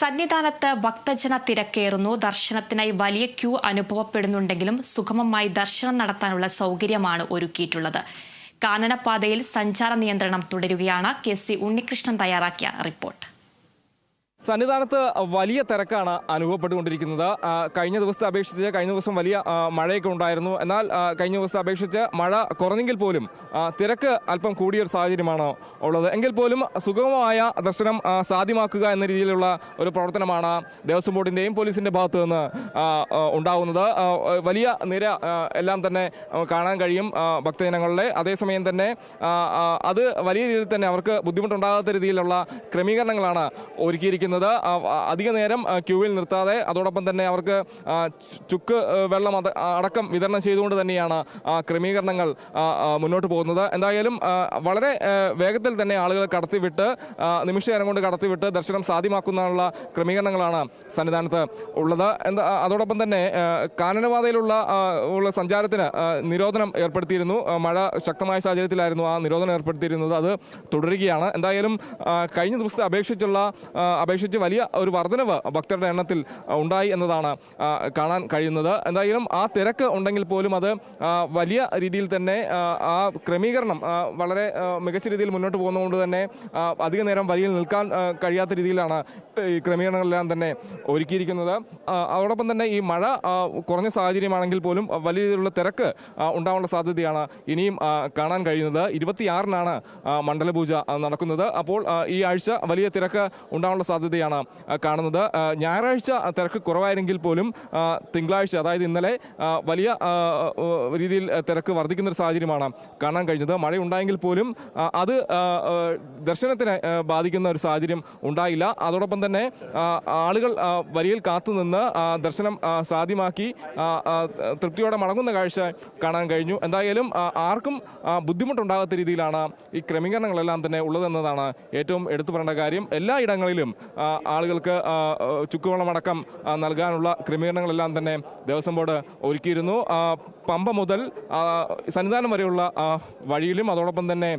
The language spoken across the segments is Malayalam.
സന്നിധാനത്ത് ഭക്തജന തിരക്കേറുന്നു. ദർശനത്തിനായി വലിയ ക്യൂ അനുഭവപ്പെടുന്നുണ്ടെങ്കിലും സുഗമമായി ദർശനം നടത്താനുള്ള സൗകര്യമാണ് ഒരുക്കിയിട്ടുള്ളത്. കാനനപാതയിൽ സഞ്ചാര നിയന്ത്രണം തുടരുകയാണ്. കെ സി ഉണ്ണികൃഷ്ണൻ തയ്യാറാക്കിയ റിപ്പോർട്ട്. സന്നിധാനത്ത് വലിയ തിരക്കാണ് അനുഭവപ്പെട്ടുകൊണ്ടിരിക്കുന്നത്. കഴിഞ്ഞ ദിവസത്തെ അപേക്ഷിച്ച് കഴിഞ്ഞ ദിവസം വലിയ മഴയൊക്കെ ഉണ്ടായിരുന്നു. എന്നാൽ കഴിഞ്ഞ ദിവസത്തെ അപേക്ഷിച്ച് മഴ കുറഞ്ഞെങ്കിൽ പോലും തിരക്ക് അല്പം കൂടിയൊരു സാഹചര്യമാണ് ഉള്ളത്. എങ്കിൽ പോലും സുഗമമായ ദർശനം സാധ്യമാക്കുക എന്ന രീതിയിലുള്ള ഒരു പ്രവർത്തനമാണ് ദേവസ്വം ബോർഡിന്റെയും പോലീസിന്റെ ഭാഗത്ത് നിന്ന് ആ, വലിയ നിര എല്ലാം തന്നെ കാണാൻ കഴിയും ഭക്തജനങ്ങളുടെ അതേസമയം തന്നെ അത് വലിയ രീതിയിൽ തന്നെ അവർക്ക് ബുദ്ധിമുട്ടുണ്ടാകാത്ത രീതിയിലുള്ള ക്രമീകരണങ്ങളാണ് ഒരുക്കിയിരിക്കുന്നത്. ആ, അധിക നേരം ക്യൂവിൽ നിർത്താതെ അതോടൊപ്പം തന്നെ അവർക്ക് ചുക്ക് വെള്ളം അടക്കം വിതരണം ചെയ്തുകൊണ്ട് തന്നെയാണ് ക്രമീകരണങ്ങൾ മുന്നോട്ട് പോകുന്നത്. എന്തായാലും വളരെ വേഗത്തിൽ തന്നെ ആളുകൾ കടത്തിവിട്ട് നിമിഷനേരം കൊണ്ട് കടത്തിവിട്ട് ദർശനം സാധ്യമാക്കുന്നതിനുള്ള ക്രമീകരണങ്ങളാണ് സന്നിധാനത്ത് ഉള്ളത്. എന്താ അതോടൊപ്പം തന്നെ കാനനപാതയിലുള്ള ഉള്ള സഞ്ചാരത്തിന് നിരോധനം ഏർപ്പെടുത്തിയിരുന്നു. മഴ ശക്തമായ സാഹചര്യത്തിലായിരുന്നു ആ നിരോധനം ഏർപ്പെടുത്തിയിരുന്നത്. അത് തുടരുകയാണ്. എന്തായാലും കഴിഞ്ഞ ദിവസത്തെ അപേക്ഷിച്ചുള്ള ആ, അപേക്ഷിച്ച് വലിയ ഒരു വർധനവ് ഭക്തരുടെ എണ്ണത്തിൽ ഉണ്ടായി എന്നതാണ് കാണാൻ കഴിയുന്നത്. എന്തായാലും ആ തിരക്ക് ഉണ്ടെങ്കിൽ പോലും അത് വലിയ രീതിയിൽ തന്നെ ആ, ക്രമീകരണം വളരെ മികച്ച രീതിയിൽ മുന്നോട്ട് പോകുന്നതുകൊണ്ട് തന്നെ അധിക നേരം വരിയിൽ നിൽക്കാൻ കഴിയാത്ത രീതിയിലാണ് ഈ ക്രമീകരണങ്ങളെല്ലാം തന്നെ ഒരുക്കിയിരിക്കുന്നത്. അതോടൊപ്പം തന്നെ ഈ മഴ കുറഞ്ഞ സാഹചര്യമാണെങ്കിൽ പോലും വലിയ രീതിയിലുള്ള തിരക്ക് ഉണ്ടാവാനുള്ള സാധ്യതയാണ് ഇനിയും കാണാൻ കഴിയുന്നത്. ഇരുപത്തിയാറിനാണ് മണ്ഡലപൂജ നടക്കുന്നത്. അപ്പോൾ ഈ ആഴ്ച വലിയ തിരക്ക് ഉണ്ടാവാനുള്ള സാധ്യതയാണ് കാണുന്നത്. ഞായറാഴ്ച തിരക്ക് കുറവായിരുന്നെങ്കിൽ പോലും തിങ്കളാഴ്ച അതായത് ഇന്നലെ വലിയ രീതിയിൽ തിരക്ക് വർദ്ധിക്കുന്ന ഒരു സാഹചര്യമാണ് കാണാൻ കഴിഞ്ഞത്. മഴ ഉണ്ടായെങ്കിൽ പോലും അത് ദർശനത്തിന് ബാധിക്കുന്ന ഒരു സാഹചര്യം ഉണ്ടായില്ല. അതോടൊപ്പം തന്നെ ആളുകൾ വരിയിൽ കാത്തുനിന്ന് ദർശനം സാധ്യമാക്കി തൃപ്തിയോടെ മടങ്ങുന്ന കാഴ്ച കാണാൻ കഴിഞ്ഞു. എന്തായാലും ആർക്കും ബുദ്ധിമുട്ടുണ്ടാകാത്ത രീതിയിലാണ് ഈ ക്രമീകരണങ്ങളെല്ലാം തന്നെ ഉള്ളതെന്നതാണ് ഏറ്റവും എടുത്തു പറയേണ്ട കാര്യം. എല്ലാ ഇടങ്ങളിലും ആ, ആളുകൾക്ക് ചുക്കുവെള്ളമടക്കം നൽകാനുള്ള ക്രമീകരണങ്ങളെല്ലാം തന്നെ ദേവസ്വം ബോർഡ് ഒരുക്കിയിരുന്നു. പമ്പ മുതൽ സന്നിധാനം വരെയുള്ള വഴിയിലും അതോടൊപ്പം തന്നെ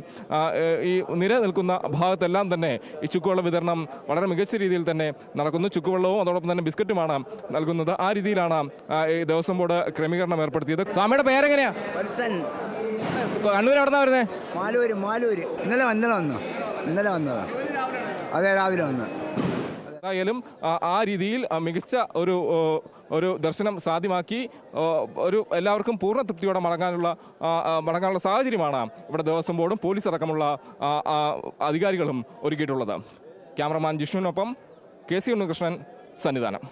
ഈ നിര നിൽക്കുന്ന ഭാഗത്തെല്ലാം തന്നെ ഈ ചുക്കുവെള്ള വിതരണം വളരെ മികച്ച രീതിയിൽ തന്നെ നടക്കുന്നു. ചുക്കുവെള്ളവും അതോടൊപ്പം തന്നെ ബിസ്ക്കറ്റുമാണ് നൽകുന്നത്. ആ രീതിയിലാണ് ഈ ദേവസ്വം ബോർഡ് ക്രമീകരണം ഏർപ്പെടുത്തിയത്. സ്വാമിയുടെ പേരെങ്ങനെയാ? വത്സൻ. കണ്ണൂർ എവിടെ വരുന്നത് മാലൂര് മാലൂര്. ഇന്നലെ ഇന്നലെ വന്നു. ഇന്നലെ വന്നതാ. അതെ രാവിലെ വന്നു. എന്തായാലും ആ, രീതിയിൽ മികച്ച ഒരു ഒരു ദർശനം സാധ്യമാക്കി ഒരു എല്ലാവർക്കും പൂർണ തൃപ്തിയോടെ മടങ്ങാനുള്ള മടങ്ങാനുള്ള സാഹചര്യമാണ് ഇവിടെ ദേവസ്വം ബോർഡും പോലീസ് അടക്കമുള്ള അധികാരികളും ഒരുക്കിയിട്ടുള്ളത്. ക്യാമറമാൻ ജിഷ്ണുവിനൊപ്പം കെ സി ഉണ്ണികൃഷ്ണൻ സന്നിധാനം.